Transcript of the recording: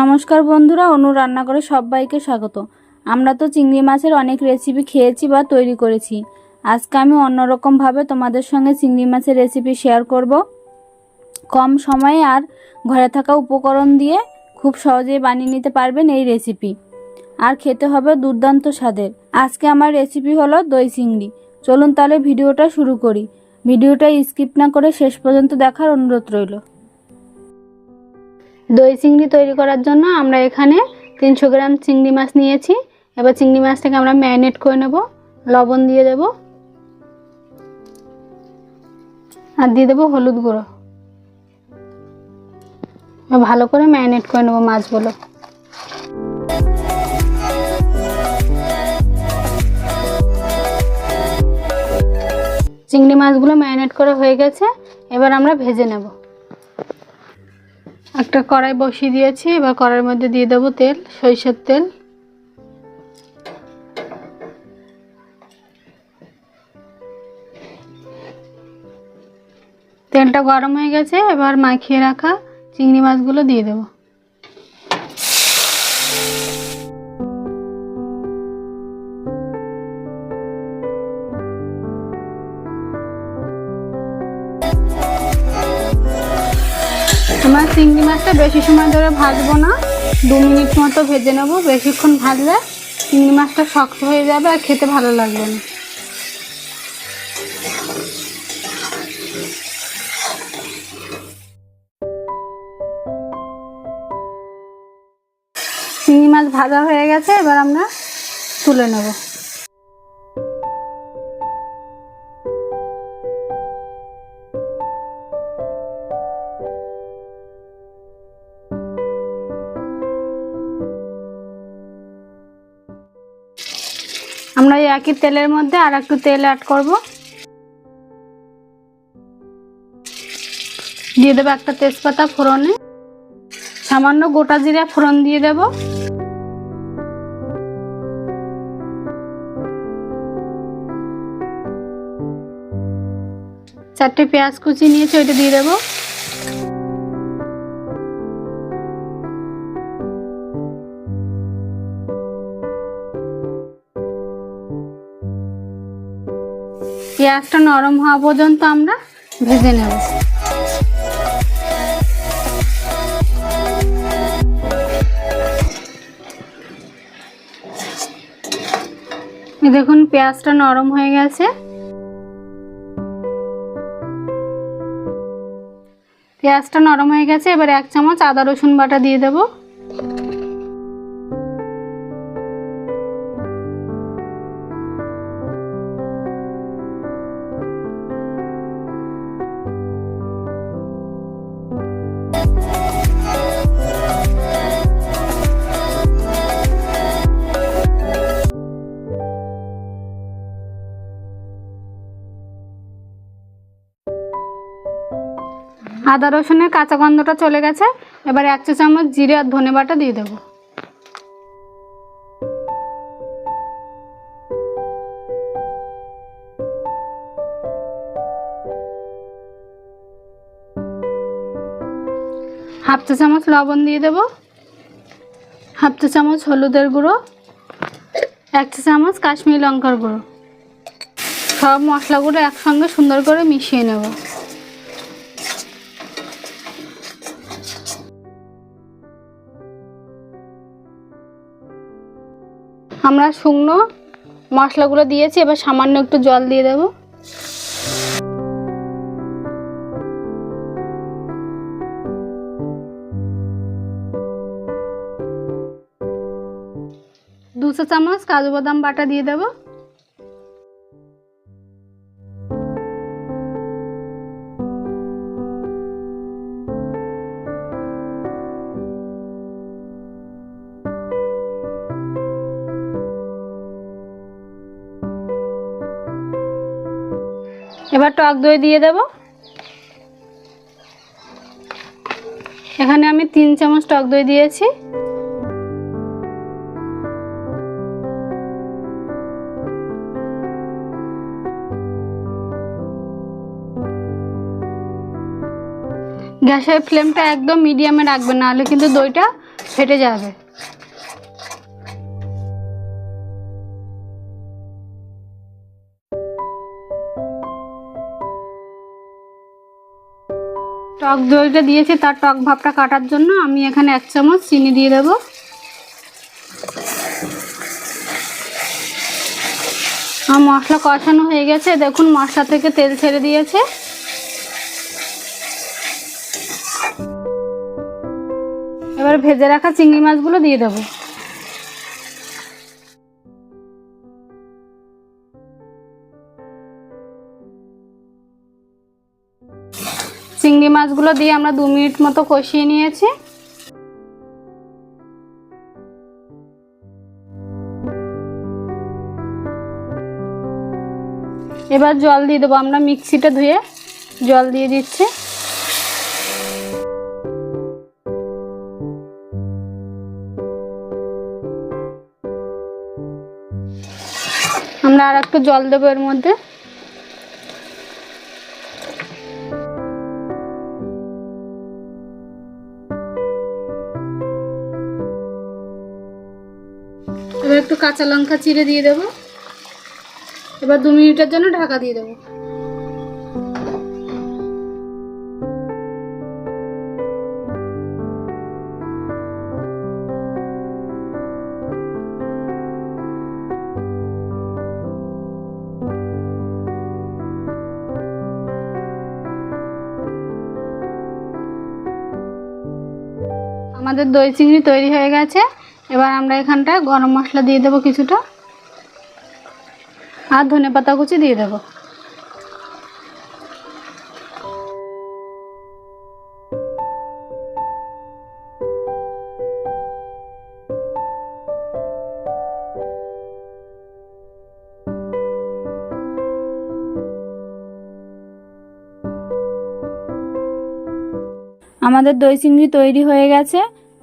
নমস্কার বন্ধুরা অনু রান্না করে সবাইকে স্বাগত। আমরা তো চিংড়ি মাছের অনেক রেসিপি খেয়েছি বা তৈরি করেছি। আজকে আমি অন্যরকমভাবে তোমাদের সঙ্গে চিংড়ি মাছের রেসিপি শেয়ার করব। কম সময়ে আর ঘরে থাকা উপকরণ দিয়ে খুব সহজেই বানিয়ে নিতে পারবেন এই রেসিপি আর খেতে হবে দুর্দান্ত স্বাদের। আজকে আমার রেসিপি হলো দই চিংড়ি। চলুন তাহলে ভিডিওটা শুরু করি। ভিডিওটা স্কিপ না করে শেষ পর্যন্ত দেখার অনুরোধ রইল। দই চিংড়ি তৈরি করার জন্য আমরা এখানে তিনশো গ্রাম চিংড়ি মাছ নিয়েছি। এবার চিংড়ি মাছটাকে আমরা ম্যারিনেট করে নেব, লবণ দিয়ে দেব, আর দিয়ে দেবো হলুদ গুঁড়ো। ভালো করে ম্যারিনেট করে নেব মাছগুলো। চিংড়ি মাছগুলো ম্যারিনেট করা হয়ে গেছে, এবার আমরা ভেজে নেব। একটা কড়াই বসিয়ে দিয়েছি, এবার কড়াইয়ের মধ্যে দিয়ে দেবো তেল, সরিষার তেল। তেলটা গরম হয়ে গেছে, এবার মাখিয়ে রাখা চিংড়ি মাছগুলো দিয়ে দেবো। তোমার চিংড়ি মাছটা বেশি সময় ধরে ভাজবো না। দু মিনিট মতো ভেজে নেব। বেশিক্ষণ ভাজলে চিংড়ি মাছটা শক্ত হয়ে যাবে আর খেতে ভালো লাগবে না। চিংড়ি মাছ ভাজা হয়ে গেছে, এবার আমরা তুলে নেব। একই তেলের মধ্যে আর একটু তেল অ্যাড করব। দিয়ে দেবো একটা তেজপাতা ফোড়নে। সামান্য গোটা জিরা ফোড়ন দিয়ে দেব। চারটে পেঁয়াজ কুচি নিয়েছি, ওইটা দিয়ে দেবো। পেঁয়াজটা নরম হওয়া পর্যন্ত আমরা ভেজে নেব। দেখুন, পেঁয়াজটা নরম হয়ে গেছে। পেঁয়াজটা নরম হয়ে গেছে, এবার এক চামচ আদা রসুন বাটা দিয়ে দেবো। আদা রসুনের কাঁচা গন্ধটা চলে গেছে। এবার এক চা চামচ জিরে আর ধনে বাটা দিয়ে দেবো। হাফ চা চামচ লবণ দিয়ে দেবো। হাফ চা চামচ হলুদের গুঁড়ো। এক চা চামচ কাশ্মীরি লঙ্কার গুঁড়ো। সব মশলাগুলো একসঙ্গে সুন্দর করে মিশিয়ে নেব। আমরা শুকনো মশলাগুলো দিয়েছি, এবার সামান্য একটু জল দিয়ে দেব। দুশো চামচ কাজু বাদাম বাটা দিয়ে দেব। এবার টক দই দিয়ে দেব। এখানে আমি তিন চামচ টক দই দিয়েছি। গ্যাসের ফ্লেমটা একদম মিডিয়ামে রাখবেন, নাহলে কিন্তু দইটা ফেটে যাবে। টক দইটা দিয়েছি, তার টক ভাবটা কাটার জন্য আমি এখানে এক চামচ চিনি দিয়ে দেব। আমার মশলা কষানো হয়ে গেছে, দেখুন মশলা থেকে তেল ছেড়ে দিয়েছে। এবার ভেজে রাখা চিংড়ি মাছগুলো দিয়ে দেবো। চিংড়ি মাছগুলো দিয়ে আমরা দু মিনিট মতো কষিয়ে নিয়েছি। এবার জল দিয়ে দেবো, আমরা মিক্সিটা ধুয়ে জল দিয়ে দিচ্ছি। আমরা আর একটু জল দেবো এর মধ্যে। এবার একটু কাঁচা লঙ্কা চিড়ে দিয়ে দেবো। এবার দু মিনিটের জন্য ঢাকা দিয়ে দেবো। আমাদের দই চিংড়ি তৈরি হয়ে গেছে। এবার আমরা এখানটায় গরম মশলা দিয়ে দেবো কিছুটা। আর ধনে পাতা কুচি দিয়ে দেবো। আমাদের দই চিংড়ি তৈরি হয়ে গেছে।